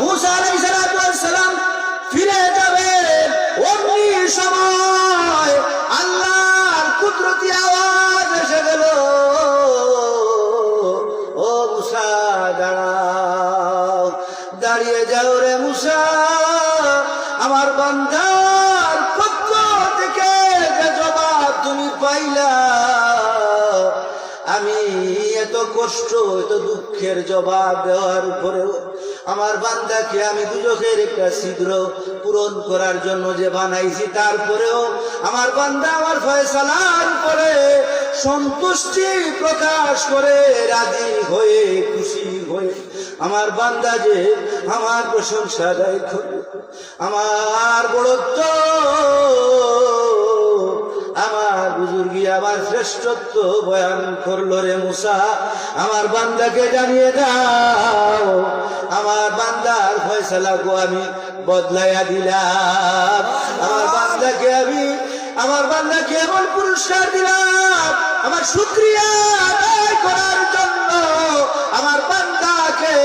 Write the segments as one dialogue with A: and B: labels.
A: মুসা আলাইহিস সালাম ফিরে যাবে অমনি সময় আল্লাহর কুদরতি আওয়াজ এসে গেল। ও মুসা, দাঁড়াও, দাঁড়িয়ে যাও রে মুসা। আমার বান্দার পক্ষ থেকে যে জবাব তুমি পাইলা, আমি এত কষ্ট, এত দুঃখের জবাব দেওয়ার উপরেও আমার বান্দাকে আমি দুজকের একটা ছিদ্র পূরণ করার জন্য যে বানাইছি, তারপরেও আমার বান্দা আমার ফয়সালার উপরে সন্তুষ্টি প্রকাশ করে রাজি হয়ে, খুশি হয়ে আমার বান্দা যে আমার প্রশংসা করে, আমার বড়ত্ব আমার বুজুর্গি আমার শ্রেষ্ঠত্ব বয়ান করল রে মুসা। আমার বান্দাকে জানিয়ে দাও, আমার বান্দার ফয়সালা গো আমি বদলাইয়া দিলাম। আমার বান্দাকে আমি, আমার বান্দাকে এমন পুরস্কার দিলাম, আমার শুক্রিয়া করার জন্য আমার বান্দাকে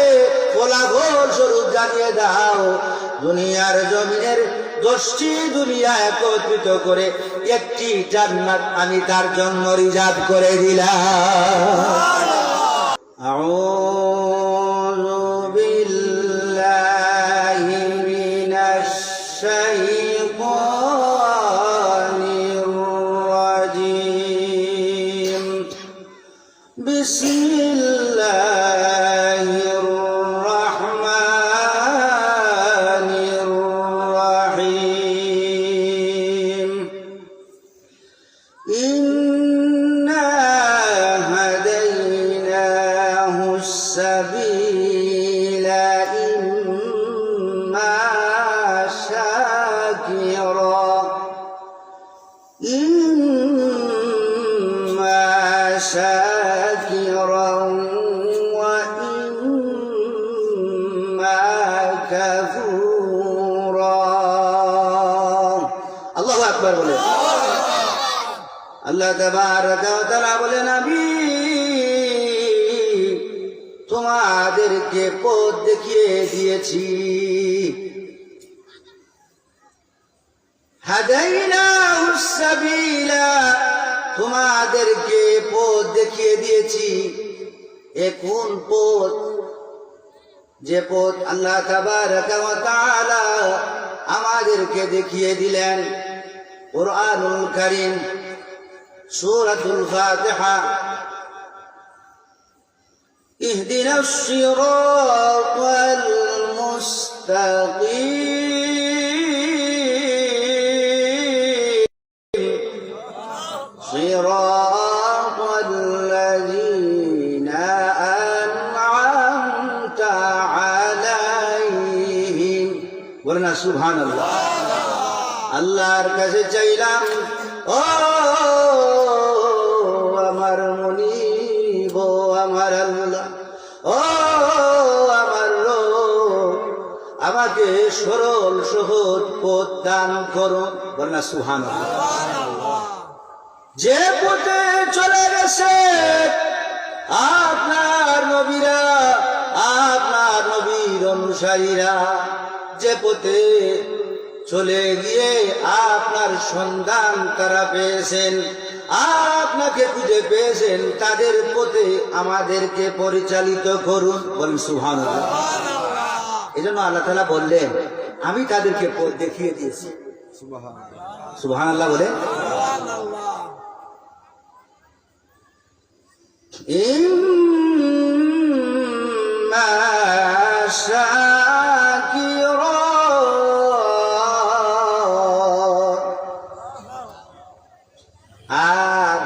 A: স্বরূপ জানিয়ে দাও। দুনিয়ার জমিনের দশটি দুনিয়া একত্রিত করে একটি জান্নাত আমি তার জন্য রিজার্ভ করে দিলাম। إما شاكرا. الله أكبر بولے اللہ تبارک و تعالی তোমাদেরকে পথ দেখিয়ে দিয়েছি। তোমাদেরকে পথ দেখিয়ে দিয়েছি। এ কোন পথ? যে পথ আল্লাহ আমাদেরকে দেখিয়ে দিলেন। কোরআনুল কারীম, সূরাতুল ফাতিহা। اهدنا الصراط المستقيم صراط الذين أنعمت عليهم ورنا سبحان الله আল্লাহর কাছে চাইলাম ও আমাকে সরল সহজ পথ দান করো। বলনা সুহান যে পথে চলে গেছে, আপনার নবীরা, আপনার নবীর অনুসারীরা, যে পথে চলে গিয়ে আপনার সন্ধান তারা পেয়েছেন, আপনাকে খুঁজে পেয়েছেন, তাদের পথে আমাদেরকে পরিচালিত করুন। বলেন সুহান এজন্য আল্লাহ তালা বললেন, আমি তাদেরকে পথ দেখিয়ে দিয়েছি। সুবাহান আল্লাহ বলে আর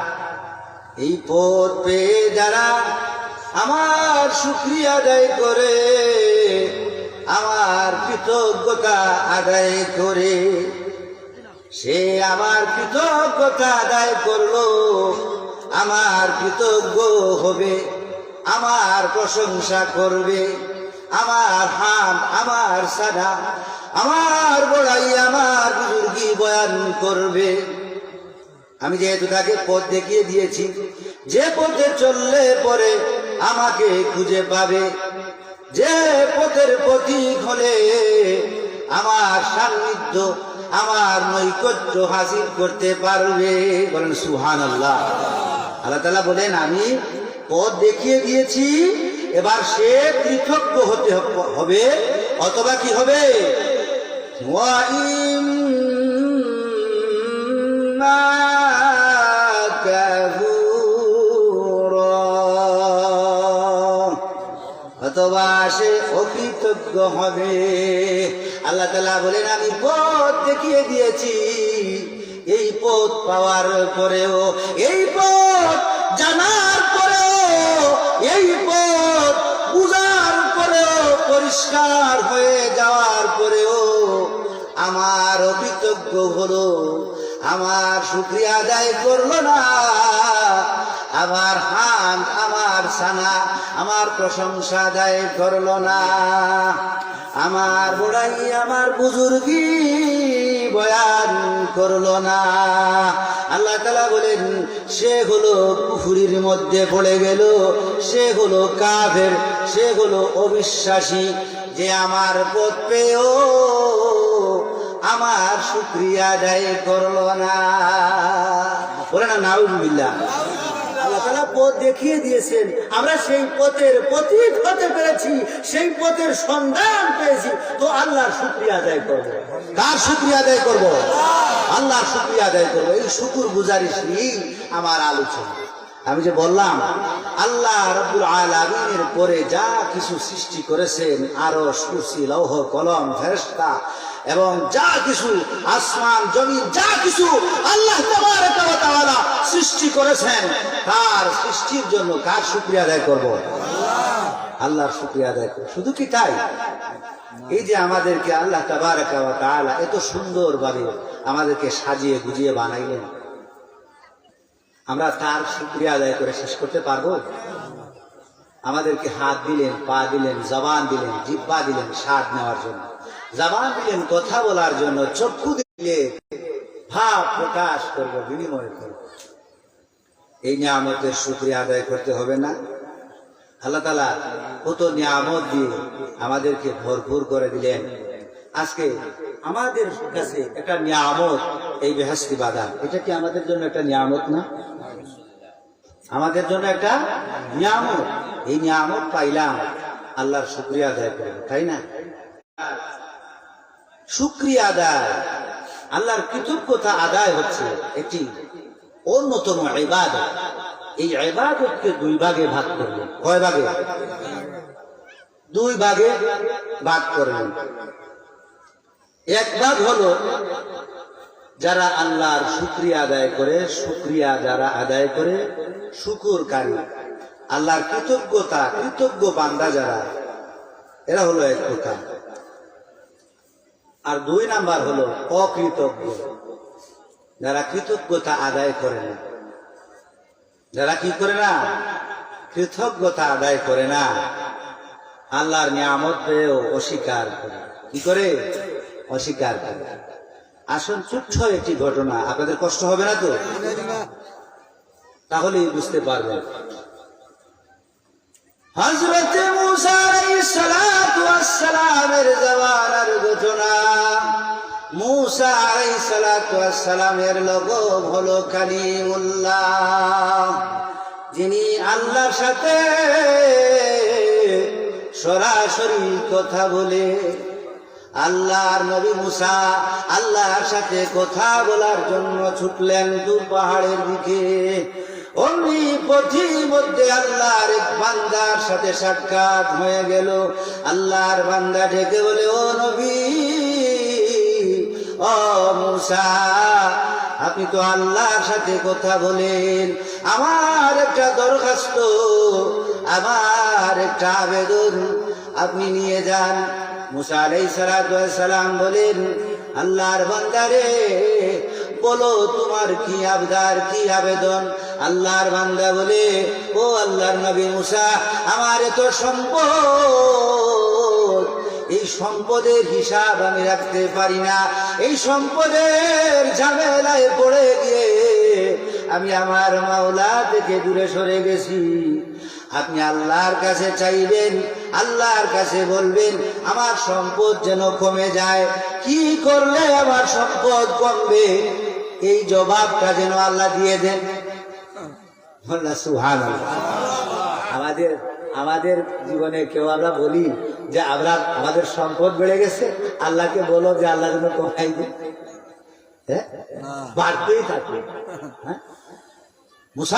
A: এই পথ পেয়ে যারা আমার শুক্রিয়া আদায় করে আমার কৃতজ্ঞতা আদায় করে। সে আমার কৃতজ্ঞতা আদায় করল, আমার কৃতজ্ঞ হবে, আমার প্রশংসা করবে, আমার হাম, আমার সাদা, আমার বড়াই, আমার বুজুর্গি বয়ান করবে। আমি যেহেতু তাকে পথ দেখিয়ে দিয়েছি, যে পথে চললে পরে আমাকে খুঁজে পাবে। যে পথের পথিক হলে আমার সান্নিধ্য, আমার নৈকট্য হাসিল করতে পারবে। বলেন সুহান আল্লাহ আল্লাহ তালা বলেন, আমি পথ দেখিয়ে দিয়েছি, এবার সে পৃথক্য হতে হবে অথবা কি হবে? ওয়াইম সে অকৃতজ্ঞ হবে। আল্লাহ তালা বলেন, আমি পথ দেখিয়ে দিয়েছি। এই পথ পাওয়ার পরেও, এই পথ জানার পরেও, এই পথ বুঝার পরেও, পরিষ্কার হয়ে যাওয়ার পরেও আমার অকৃতজ্ঞ হলো, আমার শুক্রিয়া আদায় করল না। আমার হান আমার সানা, আমার প্রশংসা আদায় করল না। আমার বুড়াই আমার বুজুর্গি বয়ান করল না। আল্লাহ তালা বলেন, সে হলো পুকুরির মধ্যে পড়ে গেল, সে হলো কাফের, সে হলো অবিশ্বাসী। যে আমার পথ পেয়েও আমার শুক্রিয়া আদায় করল না। বলে না, নাউজুবিল্লাহ। আল্লাহ পথ দেখিয়ে দিয়েছেন। আমরা সেই পথের পথিক হতে পেরেছি, সেই পথের সন্ধান পেয়েছি। তো আল্লাহর শুক্রিয়া আদায় করব। কার শুক্রিয়া আদায় করব? আল্লাহর শুক্রিয়া আদায় করব। এই শুকুর গুজারিশ আমার আলোচনা। আমি যে বললাম, আল্লাহ রব্বুল আলমিনের পরে যা কিছু সৃষ্টি করেছেন আরও সুসি লৌহ, কলম, ফেরেশতা এবং যা কিছু আসমান, জমিন, যা কিছু আল্লাহ সৃষ্টি করেছেন, তার সৃষ্টির জন্য কার শুকরিয়া আদায় করব? আল্লাহর শুকরিয়া আদায় করব। শুধু কি তাই? এই যে আমাদেরকে আল্লাহ তাআলা এত সুন্দরভাবে আমাদেরকে সাজিয়ে গুজিয়ে বানাইলেন, আমরা তার শুক্রিয়া আদায় করে শেষ করতে পারব? আমাদেরকে হাত দিলেন, পা দিলেন, জবান দিলেন জিব্বা দিলেন স্বাদ নেওয়ার জন্য। জবান দিলেন কথা বলার জন্য চক্ষু দিলে ভাব প্রকাশ করব, বিনিময় করব। এই নিয়ামতের শুক্রিয়া আদায় করতে হবে না। আল্লাহ তালা কত নিয়ামত দিয়ে আমাদেরকে ভরপুর করে দিলেন। আজকে আমাদের কাছে একটা নিয়ামত, এই বেহাস্তি বাদাম। এটা কি আমাদের জন্য একটা নিয়ামত না? আমাদের জন্য একটা নিয়ামত। এই নিয়ামত পাইলাম, আল্লাহর শুক্রিয়া আদায় করব, তাই না? শুক্রিয়া আদায়। আল্লাহর কৃতজ্ঞতা আদায় হচ্ছে একটি অন্যতম ইবাদত। এই ইবাদতকে দুই ভাগে ভাগ করলেন কয় ভাগে? দুই ভাগে ভাগ করলেন এক ভাগ হলো যারা আল্লাহর শুক্রিয়া আদায় করে, শুক্রিয়া যারা আদায় করে, শুকুরকারী। আল্লাহর কৃতজ্ঞতা, কৃতজ্ঞ বান্দা যারা, এরা হলো এক প্রকার। আর দুই নাম্বার হলো অকৃতজ্ঞ। যারা কৃতজ্ঞতা আদায় করে না। যারা কি করে না? কৃতজ্ঞতা আদায় করে না। আল্লাহর নিয়ামত পেয়েও অস্বীকার করে। কি করে? অস্বীকার করে। আসল ছোট্ট একটি ঘটনা। আপনাদের কষ্ট হবে না তো? তাহলেই বুঝতে পারবেন। হজরত মুসা আলাইহিস সালাতু সালামের জওয়ানার ঘটনা। মুসা আলাইহিস সালাতু ওয়াস সালামের লগব হলো যিনি আল্লাহর সাথে সরাসরি কথা বলে, আল্লাহর নবী মুসা আল্লাহর সাথে কথা বলার জন্য ছুটলেন দু পাহাড়ের দিকে। অমনি পথি মধ্যে আল্লাহর বান্দার সাথে সাক্ষাৎ হয়ে গেল। আল্লাহর বান্দা ডেকে বলে, ও নবী, ও মুসা, আপনি তো আল্লাহর সাথে কথা বলেন। আমার একটা দরখাস্ত, আমার একটা আবেদন, আপনি নিয়ে যান। মুসা আলাই সালাম বলেন, আল্লাহর বান্দারে, বলো তোমার কি আবদার, কি আবেদন? আল্লাহর বান্দা বলে, ও আল্লাহর নবী মুসা, আমার এত সম্পদ। এই সম্পদের হিসাব আমি রাখতে পারি না। এই সম্পদের ঝামেলায় পড়ে গিয়ে আমি আমার মাওলা থেকে দূরে সরে গেছি। আপনি আল্লাহর কাছে চাইবেন, আল্লাহর কাছে বলবেন, আমার সম্পদ যেন কমে যায়। কি করলে আমার সম্পদ কমবে? এই জবাবটা যেন আল্লাহ দিয়ে দেন। আমাদের আমাদের জীবনে কেউ আমরা বলি যে আমরা, আমাদের সম্পদ বেড়ে গেছে, আল্লাহকে বলো যে আল্লাহ যেন কমাই দেয়। হ্যাঁ? বাড়তেই থাকবে হ্যাঁ? মুসা,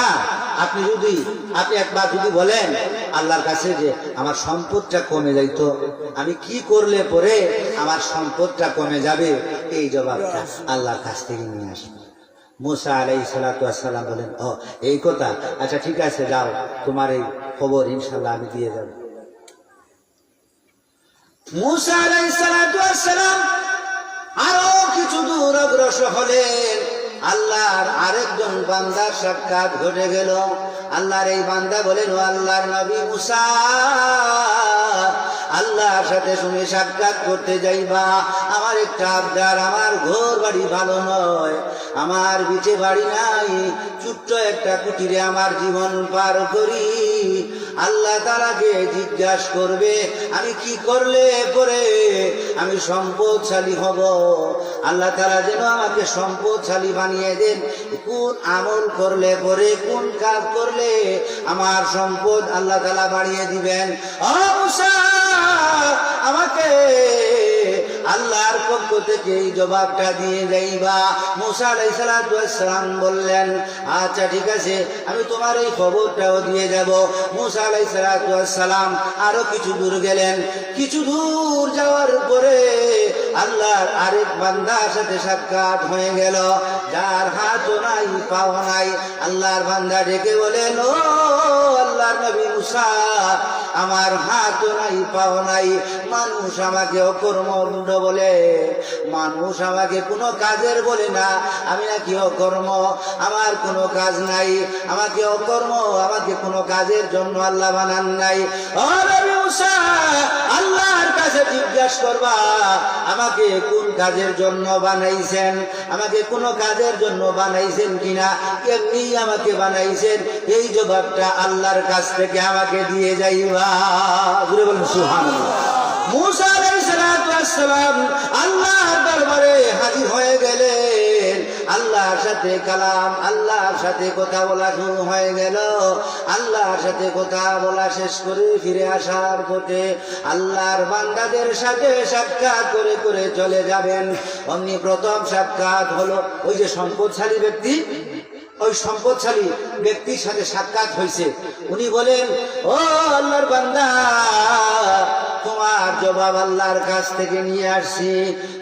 A: আপনি যদি, আপনি একবার যদি বলেন আল্লাহর কাছে যে আমার সম্পদটা কমে যাইতো আমি কি করলে পরে আমার সম্পদটা কমে যাবে? এই জবাবটা আল্লাহর কাছ থেকে নিয়ে আসবে। মুসা আলাই সালাম বলেন, ও, এই কথা? আচ্ছা ঠিক আছে, যাও, তোমার এই খবর ইনশাল্লাহ আমি দিয়ে যাব। আরও কিছু দূর অগ্রসর হলেন। আল্লাহর আরেকজন বান্দার সাক্ষাৎ ঘটে গেল। আল্লাহর এই বান্দা বলেন, ও আল্লাহর নবী মুসা। আল্লাহর সাথে শুনে সাক্ষাৎ করতে যাইবা। আমার একটা আবদার, আমার ঘর বাড়ি ভালো নয়। আমার বিচে বাড়ি নাই, ছোট্ট একটা কুটিরে আমার জীবন পার করি। আল্লাহ তালাকে জিজ্ঞাসা করবে, আমি কি করলে পরে আমি সম্পদশালী হব? আল্লাহ তালা যেন আমাকে সম্পদশালী বানিয়ে দেন, কোন আমল করলে পরে, কোন কাজ করলে আমার সম্পদ আল্লাহ তালা বাড়িয়ে দিবেন। মুসা! আমাকে আল্লাহর পক্ষ থেকে এই জবাবটা দিয়ে যাইবা। মুসা আলাইসালাম বললেন আচ্ছা ঠিক আছে, আমি তোমার এই খবরটাও দিয়ে যাব। মুসা আলাইসালাম আরও কিছু দূর গেলেন। কিছু দূর যাওয়ার পরে আল্লাহর আরেক বান্দার সাথে সাক্ষাৎ হয়ে গেল। যার হাতও নাই, পাও নাই। আল্লাহর বান্দা ডেকে বলেন ও আল্লাহর নবী মুসা, আমার হাতও নাই, পাও নাই। মানুষ আমাকে অকর্মণ্ড বলে। মানুষ আমাকে কোনো কাজের বলে না। আমি নাকি অকর্ম। আমার কোনো কাজ নাই। আমাকে অকর্ম। আমাকে কোনো কাজের জন্য আল্লাহ বানান নাই। আল্লাহর কাছে জিজ্ঞাসা করবা, আমাকে কোন কাজের জন্য বানাইছেন? আমাকে কোনো কাজের জন্য বানাইছেন কিনা? এমনি আমাকে বানাইছেন? এই জবাবটা আল্লাহর কাছ থেকে আমাকে দিয়ে যাইবা। বলেন সুহান আলাইসালাম আল্লাহর দরবারে হাজির হয়ে গেলেন। আল্লাহর সাথে কালাম, আল্লাহর সাথে কথা বলা শুরু হয়ে গেল। আল্লাহর সাথে কথা বলা শেষ করে ফিরে আসার পথে আল্লাহর বান্দাদের সাথে সাক্ষাৎ করে করে চলে যাবেন। অমনি প্রথম সাক্ষাৎ হলো ওই যে সম্পদশালী ব্যক্তি ওই সম্পদশালী ব্যক্তির সাথে সাক্ষাৎ হয়েছে। উনি বলেন, ও আল্লাহর বান্দা, তোমার জবাব আল্লাহর কাছ থেকে নিয়ে আসছি।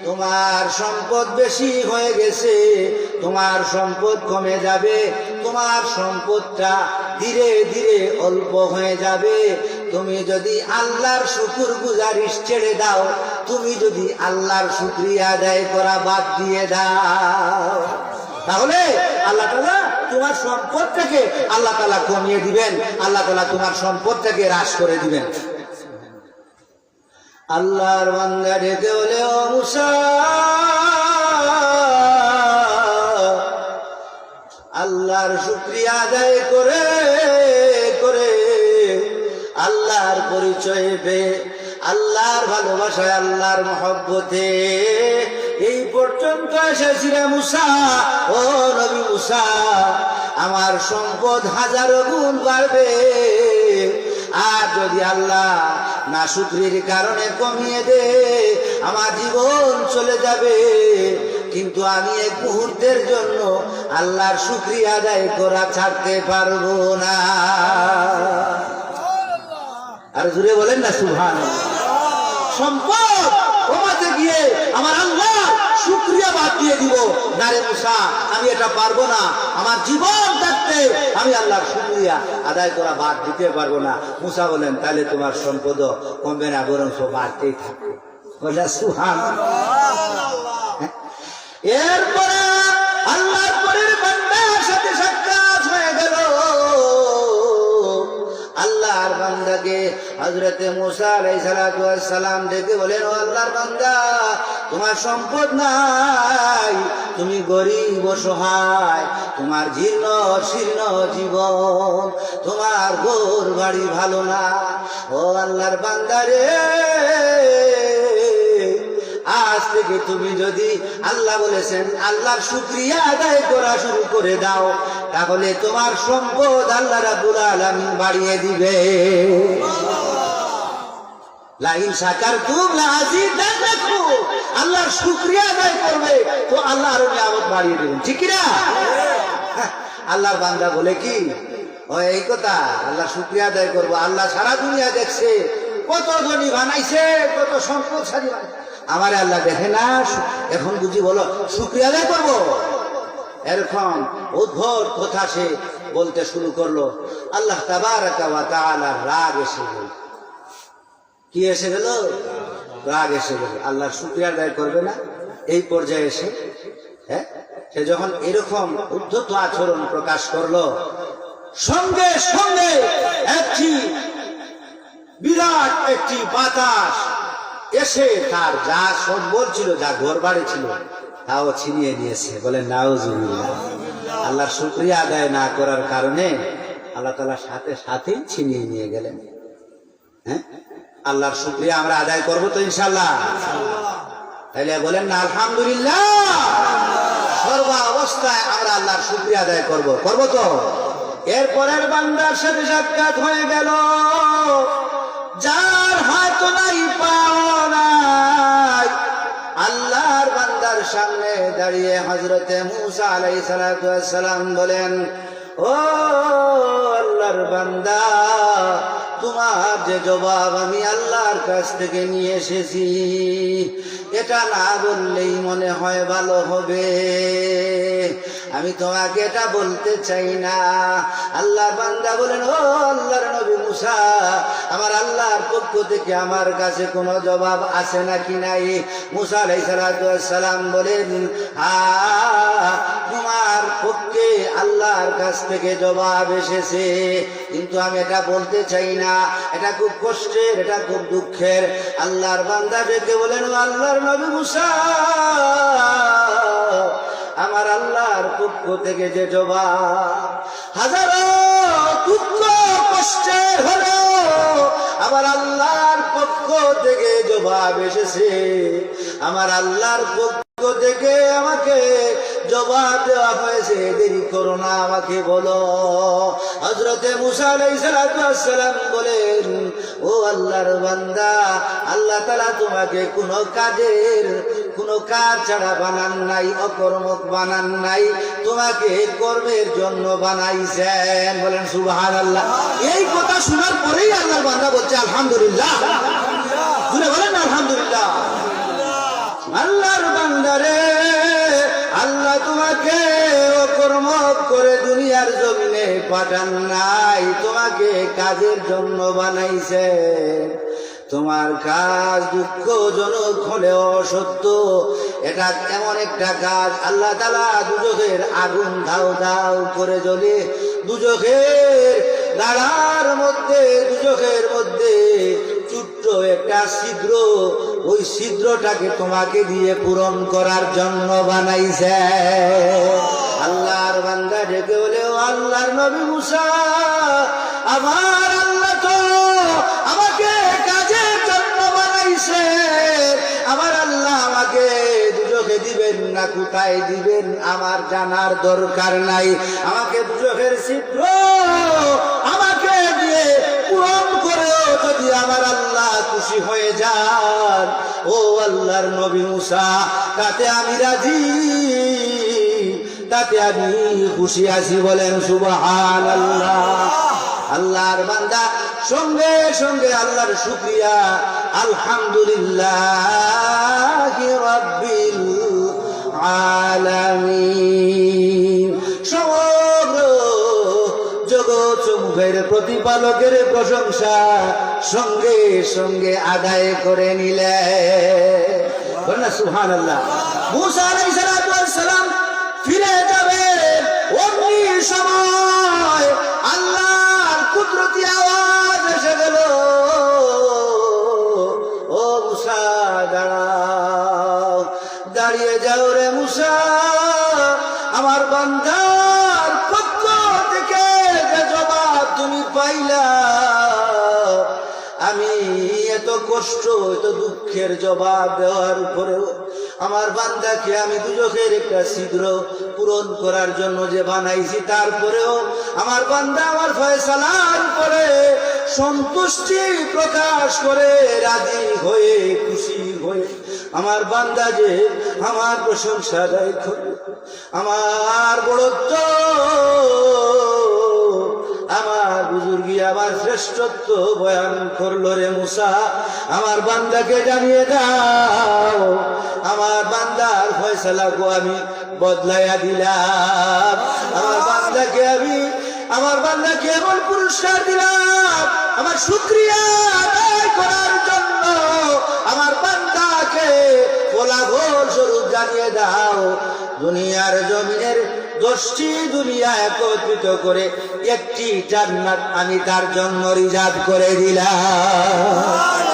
A: তোমার সম্পদ বেশি হয়ে গেছে, তোমার সম্পদ কমে যাবে, তোমার সম্পদটা ধীরে ধীরে অল্প হয়ে যাবে। তুমি যদি আল্লাহর শুকুর গুজারিশ ছেড়ে দাও, তুমি যদি আল্লাহর শুক্রিয়া আদায় করা বাদ দিয়ে দাও। তাহলে আল্লাহ তালা তোমার সম্পদটাকে আল্লাহ তালা কমিয়ে দিবেন। আল্লাহ তালা তোমার সম্পদটাকে হ্রাস করে দিবেন। আল্লাহর বান্দা ডেকে বলে আল্লাহর শুক্রিয়া আদায় করে করে আল্লাহর পরিচয় পেয়ে আল্লাহর ভালোবাসায়, আল্লাহর মহব্বতে। এই পর্যন্ত এসেছিলাম মুসা, ও নবী মুসা। আমার সম্পদ হাজারো গুণ বাড়বে। আর যদি আল্লাহ না শুক্রির কারণে কমিয়ে দে, আমার জীবন চলে যাবে। কিন্তু আমি এক মুহূর্তের জন্য আল্লাহর শুক্রিয়া আদায় করা ছাড়তে পারব না। আর জুড়ে বলেন না সুভান সম্পদ কমাতে গিয়ে আমার আল্লাহ শুক্রিয়া বাদ দিয়ে দিব। না রে মুসা, আমি এটা পারব না। আমার জীবন থাকতে আমি আল্লাহর শুক্রিয়া আদায় করা বাদ দিতে পারব না। মুসা বলেন তাহলে তোমার সম্পদ কমবে না বরং সব বাড়তেই থাকবে। সুহান এরপরে বান্দাকে হজরতে মুসা আলাইহিস সালাম ডেকে বলেন, ও আল্লাহর বান্দা, তোমার সম্পদ নাই। তুমি গরিব সহায়। তোমার জীর্ণ শীর্ণ জীবন, তোমার গোর বাড়ি ভালো না। ও আল্লাহর বান্দারে আজ থেকে তুমি যদি আল্লাহ বলেছেন, আল্লাহর শুক্রিয়া আদায় করা শুরু করে দাও, তাহলে তোমার সম্পদ আল্লাহ রাবুল আলমিন বাড়িয়ে দিবে। লাইন সাকার তুম আল্লাহর শুক্রিয়া আদায় করবে, তো আল্লাহ আরও নিয়ামত বাড়িয়ে দেবেন ঠিক না আল্লাহর বান্দা বলে কি, ও এই কথা আল্লাহ শুক্রিয়া আদায় করব। আল্লাহ সারা দুনিয়া দেখছে, কত ধনী বানাইছে, কত সম্পদশালী বানাইছে। আমার আল্লাহ দেখে না এখন বুঝি বলো, শুক্রিয়া আদায় করব? এরকম উদ্ভট কথা সে বলতে শুরু করল। আল্লাহ তাআলার রাগ এসে গেল। কি এসে গেল? রাগ এসে গেল। আল্লাহ শুক্রিয়া আদায় করবে না, এই পর্যায়ে এসে হ্যাঁ? সে যখন এরকম উদ্ধত আচরণ প্রকাশ করল, সঙ্গে সঙ্গে একটি বিরাট একটি বাতাস এসে তার যা সম্বল ছিল, যা ঘর বাড়ি ছিল, তাও ছিনিয়ে নিয়েছে। বলে, নাউজুবিল্লাহ। আল্লাহর শুক্রিয়া আদায় না করার কারণে আল্লাহ তালা সাথে সাথেই ছিনিয়ে নিয়ে গেলেন। হ্যাঁ? আল্লাহর শুক্রিয়া আমরা আদায় করব তো ইনশাল্লাহ তাইলে বলেন না আলহামদুলিল্লাহ। সর্ব অবস্থায় আমরা আল্লাহর শুক্রিয়া আদায় করব। করব তো? এরপরের বান্দার সাথে সাক্ষাৎ হয়ে গেল। যার হাত নাই নাই আল্লাহর বান্দার সামনে দাঁড়িয়ে হজরতে মুসা আলাই সালাম বলেন, ও আল্লাহর বান্দা, তোমার যে জবাব আমি আল্লাহর কাছ থেকে নিয়ে এসেছি, এটা না বললেই মনে হয় ভালো হবে। আমি তোমাকে এটা বলতে চাই না। আল্লাহ বান্দা বলেন, ও আল্লাহর নবী মুসা, আমার আল্লাহর পক্ষ থেকে আমার কাছে কোনো জবাব আছে নাকি নাই? মুসা আলাই সালাম বলেন হা তোমার পক্ষে আল্লাহর কাছ থেকে জবাব এসেছে, কিন্তু আমি এটা বলতে চাই না। এটা খুব কষ্টের, এটা খুব দুঃখের। আল্লাহর বান্দা ডেকে বলেন আল্লাহর নবী মুসা আমার আল্লাহর পক্ষ থেকে যে জবাব, হাজারো আমার আল্লাহর পক্ষ থেকে জবাব এসেছে। আমার আল্লাহর পক্ষ থেকে আমাকে জবাব দেওয়া হয়েছে, দেরি করো না আমাকে বলো। হজরতে মুসা আলাইসালাম বলেন, ও আল্লাহর বান্দা, আল্লাহ তালা তোমাকে কোনো কাজের কোনো কাজ ছাড়া বানান নাই, অকর্মক বানান নাই, তোমাকে কর্মের জন্য বানাইছেন। বলেন সুবাহান আল্লাহ এই কথা শোনার পরেই আল্লাহর বান্দা বলছে, আলহামদুলিল্লাহ। জুড়ে বলেন, আলহামদুলিল্লাহ। আল্লাহর বান্দারে আল্লাহ তোমাকে কর্ম করে দুনিয়ার জমিনে পাঠান নাই, তোমাকে কাজের জন্য বানাইছে। তোমার কাজ দুঃখজনক হলেও সত্য। এটা এমন একটা কাজ, আল্লাহ তালা দুজকের আগুন ধাও ধাও করে জ্বলে দুজকের দাঁড়ার মধ্যে দুজকের মধ্যে ছোট্ট একটা ছিদ্র, ওই ছিদ্রটাকে তোমাকে দিয়ে পূরণ করার জন্য বানাইছে। আল্লাহর বান্দা ডেকে বলে আল্লাহর নবী মুসা, আমার আমার আল্লাহ আমাকে দিবেন না, কোথায় দিবেন? আমার জানার দরকার নাই। আমাকে আমাকে দিয়ে পূরণ যদি আমার আল্লাহ খুশি হয়ে যান, ও আল্লাহর নবী মুসা, তাতে আমি রাজি, তাতে আমি খুশি আছি বলেন সুবাহান আল্লাহ আল্লাহর বান্দা। সঙ্গে সঙ্গে আল্লাহর শুক্রিয়া। আলহামদুলিল্লাহ রব্বিল আলামিন। সমগ্র জগৎ সমূহের প্রতিপালকের প্রশংসা সঙ্গে সঙ্গে আদায় করে নিলে। সুহান আল্লাহ মুসা আলাইহিস সালাম ফিরে যাবে অমনি সময়। কুদরতি আওয়াজ এসে গেল। ও মুসা, দাঁড়াও। দাঁড়িয়ে যাও রে মুসা, আমার বান্দার পক্ষ থেকে যে জবাব তুমি পাইলা। আমি এত কষ্ট, এত দুঃখের জবাব দেওয়ার উপরেও আমার বান্দাকে আমি দুজকের একটা ছিদ্র পূরণ করার জন্য যে বানাইছি, তারপরেও আমার বান্দা আমার ফয়সালার উপরে সন্তুষ্টি প্রকাশ করে রাজি হয়ে, খুশি হয়ে আমার বান্দা যে আমার প্রশংসা দেয় করে আমার বড়ত্ব আমার শ্রেষ্ঠত্ব বয়ান করল রে মুসা। আমার বান্দাকে জানিয়ে দাও, আমার বান্দার ফয়সালা গো আমি বদলাইয়া দিলাম। আমার বান্দাকে আমি, আমার বান্দাকে এমন পুরস্কার দিলাম, আমার শুক্রিয়া আদায় করার জন্য ফলাফল স্বরূপ জানিয়ে দাও। দুনিয়ার জমিনের দশটি দুনিয়া একত্রিত করে একটি জান্নাত আমি তার জন্য রিজার্ভ করে দিলাম।